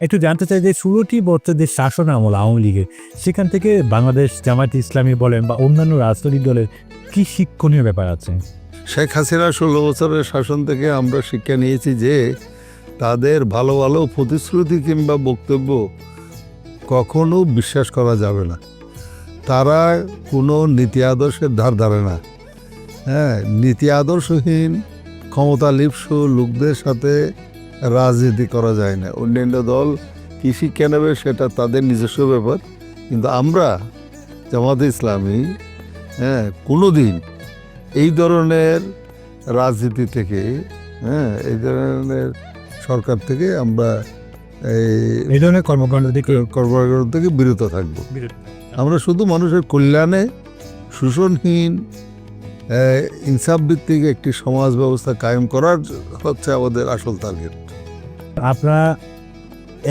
একটু জানতে চাই যে ষোলোটি বছরের শাসন আমল আওয়ামী লীগের। সেখান থেকে বাংলাদেশ জামায়াত ইসলামী বলেন বা অন্যান্য রাজনৈতিক দলের কি শিক্ষণীয় ব্যাপার আছে? শেখ হাসিনা ষোলো বছরের শাসন থেকে আমরা শিক্ষা নিয়েছি যে তাদের ভালো ভালো প্রতিশ্রুতি কিংবা বক্তব্য কখনো বিশ্বাস করা যাবে না। তারা কোনো নীতি আদর্শের ধার ধারে না। হ্যাঁ নীতি আদর্শহীন, ক্ষমতা লিপ্স লোকদের সাথে রাজনীতি করা যায় না। অন্যান্য দল কৃষি কেনাবে সেটা তাদের নিজস্ব ব্যাপার। কিন্তু আমরা জামাতে ইসলামী হ্যাঁ কোনো দিন এই ধরনের রাজনীতি থেকে হ্যাঁ এই ধরনের সরকার থেকে আমরা এই ধরনের কর্মকাণ্ড থেকে কর্মকাণ্ড থেকে বিরত থাকব। আমরা শুধু মানুষের কল্যাণে শোষণহীন ইনসাফ ভিত্তিক একটি সমাজ ব্যবস্থা কায়েম করার হচ্ছে আমাদের আসল টার্গেট আপনারা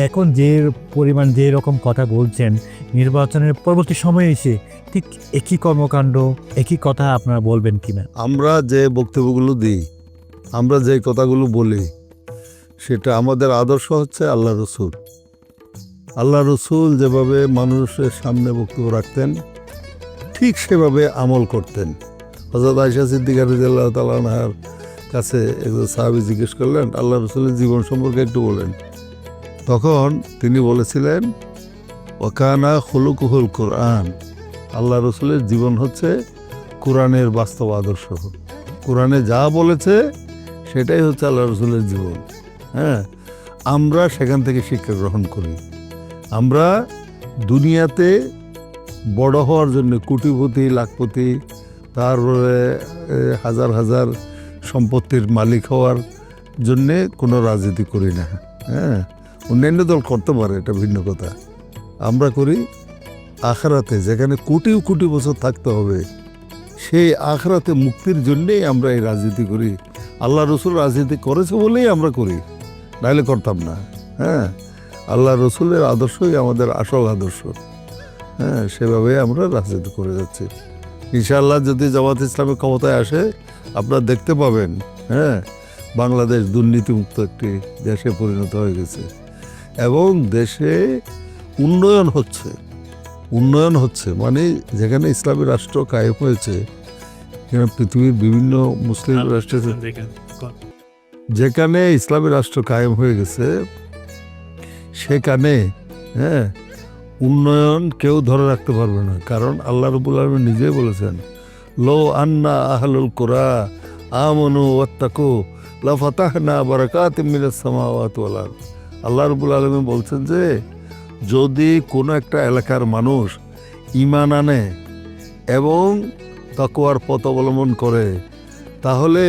এখন যে পরিমাণ যে রকম কথা বলছেন, নির্বাচনের পরবর্তী সময়ে এসে ঠিক একই কর্মকাণ্ড, একই কথা আপনারা বলবেন কিনা আমরা যে বক্তব্যগুলো দিই, আমরা যে কথাগুলো বলি, সেটা আমাদের আদর্শ হচ্ছে আল্লাহ রসুল। আল্লাহ রসুল যেভাবে মানুষের সামনে বক্তব্য রাখতেন, ঠিক সেভাবে আমল করতেন। হজরত আয়সা সিদ্দিকা রাদিয়াল্লাহু তাআলা আনহার কাছে একজন সাহাবী জিজ্ঞেস করলেন, আল্লাহ রসুলের জীবন সম্পর্কে একটু বলেন। তখন তিনি বলেছিলেন ওকানা খুলুকুহুল কোরআন। আল্লাহ রসুলের জীবন হচ্ছে কোরআনের বাস্তব আদর্শ। কোরআনে যা বলেছে, সেটাই হচ্ছে আল্লাহ রসুলের জীবন। হ্যাঁ আমরা সেখান থেকে শিক্ষা গ্রহণ করি। আমরা দুনিয়াতে বড় হওয়ার জন্য কোটিপতি, লাখপতি, তারপরে হাজার হাজার সম্পত্তির মালিক হওয়ার জন্যে কোনো রাজনীতি করি না। হ্যাঁ অন্যান্য দল করতে পারে, এটা ভিন্ন কথা। আমরা করি আখরাতে, যেখানে কোটি কোটি বছর থাকতে হবে, সেই আখরাতে মুক্তির জন্যেই আমরা এই রাজনীতি করি। আল্লাহ রসুল রাজনীতি করেছে বলেই আমরা করি, নাহলে করতাম না। হ্যাঁ আল্লাহ রসুলের আদর্শই আমাদের আসল আদর্শ। হ্যাঁ সেভাবে আমরা রাজনীতি করে যাচ্ছি। ইনশাআল্লাহ যদি জামাত ইসলামী ক্ষমতায় আসে আপনারা দেখতে পাবেন হ্যাঁ? বাংলাদেশ দুর্নীতিমুক্ত একটি দেশে পরিণত হয়ে গেছে। এবং দেশে উন্নয়ন হচ্ছে। উন্নয়ন হচ্ছে মানে যেখানে ইসলামী রাষ্ট্র কায়েম হয়েছে সেখানে পৃথিবীর বিভিন্ন মুসলিম রাষ্ট্রে যেখানে ইসলামী রাষ্ট্র কায়েম হয়ে গেছে সেখানে হ্যাঁ? উন্নয়ন কেউ ধরে রাখতে পারবে না। কারণ আল্লাহ রবুল আলমী নিজেই বলেছেন লো আন্না আহলুল কোরা আমনু ওয়াত্তাকু, লা ফাতাহনা বারাকাতিম মিনাস সামাওয়াতি ওয়াল আরদ। আল্লাহ রবুল আলমী বলছেন যে, যদি কোনো একটা এলাকার মানুষ ইমান আনে এবং তাকুয়ার পথ অবলম্বন করে, তাহলে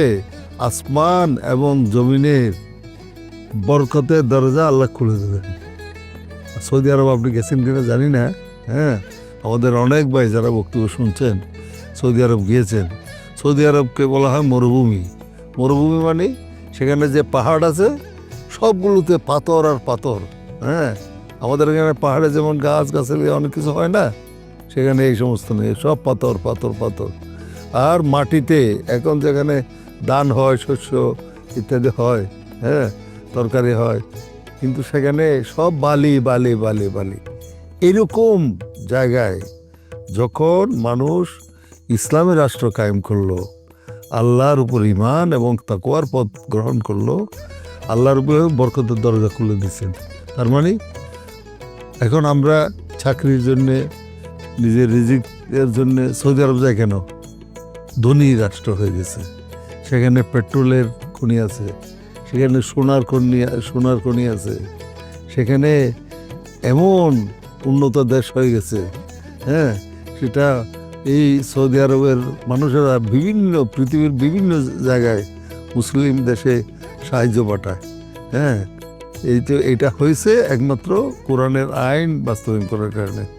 আসমান এবং জমিনের বরকতের দরজা আল্লাহ খুলে দেবেন। সৌদি আরব আপনি গেছেন কিনা জানি না হ্যাঁ? আমাদের অনেক ভাই যারা বক্তব্য শুনছেন, সৌদি আরব গিয়েছেন। সৌদি আরবকে বলা হয় মরুভূমি। মরুভূমি মানে সেখানে যে পাহাড় আছে, সবগুলোতে পাথর আর পাথর হ্যাঁ? আমাদের এখানে পাহাড়ে যেমন গাছ গাছের অনেক কিছু হয় না, সেখানে এই সমস্ত নেই, সব পাথর পাথর পাথর। আর মাটিতে এখন যেখানে ধান হয়, শস্য ইত্যাদি হয় হ্যাঁ? তরকারি হয় কিন্তু সেখানে সব বালি বালি বালি বালি। এরকম জায়গায় যখন মানুষ ইসলামী রাষ্ট্র কায়েম করল, আল্লাহর উপর ইমান এবং তাকুয়ার পথ গ্রহণ করল, আল্লাহর উপরে বরকতের দরজা খুলে দিচ্ছেন তার মানে এখন আমরা চাকরির জন্যে, নিজের রিজিকের জন্যে সৌদি আরব যায় কেন? ধনী রাষ্ট্র হয়ে গেছে। সেখানে পেট্রোলের খনি আছে। সেখানে সোনার খনি সোনার খনি আছে। সেখানে এমন উন্নত দেশ হয়ে গেছে হ্যাঁ? সেটা এই সৌদি আরবের মানুষেরা বিভিন্ন, পৃথিবীর বিভিন্ন জায়গায় মুসলিম দেশে সাহায্য পাঠায় হ্যাঁ? এই তো এটা হয়েছে একমাত্র কোরআনের আইন বাস্তবায়ন করার কারণে।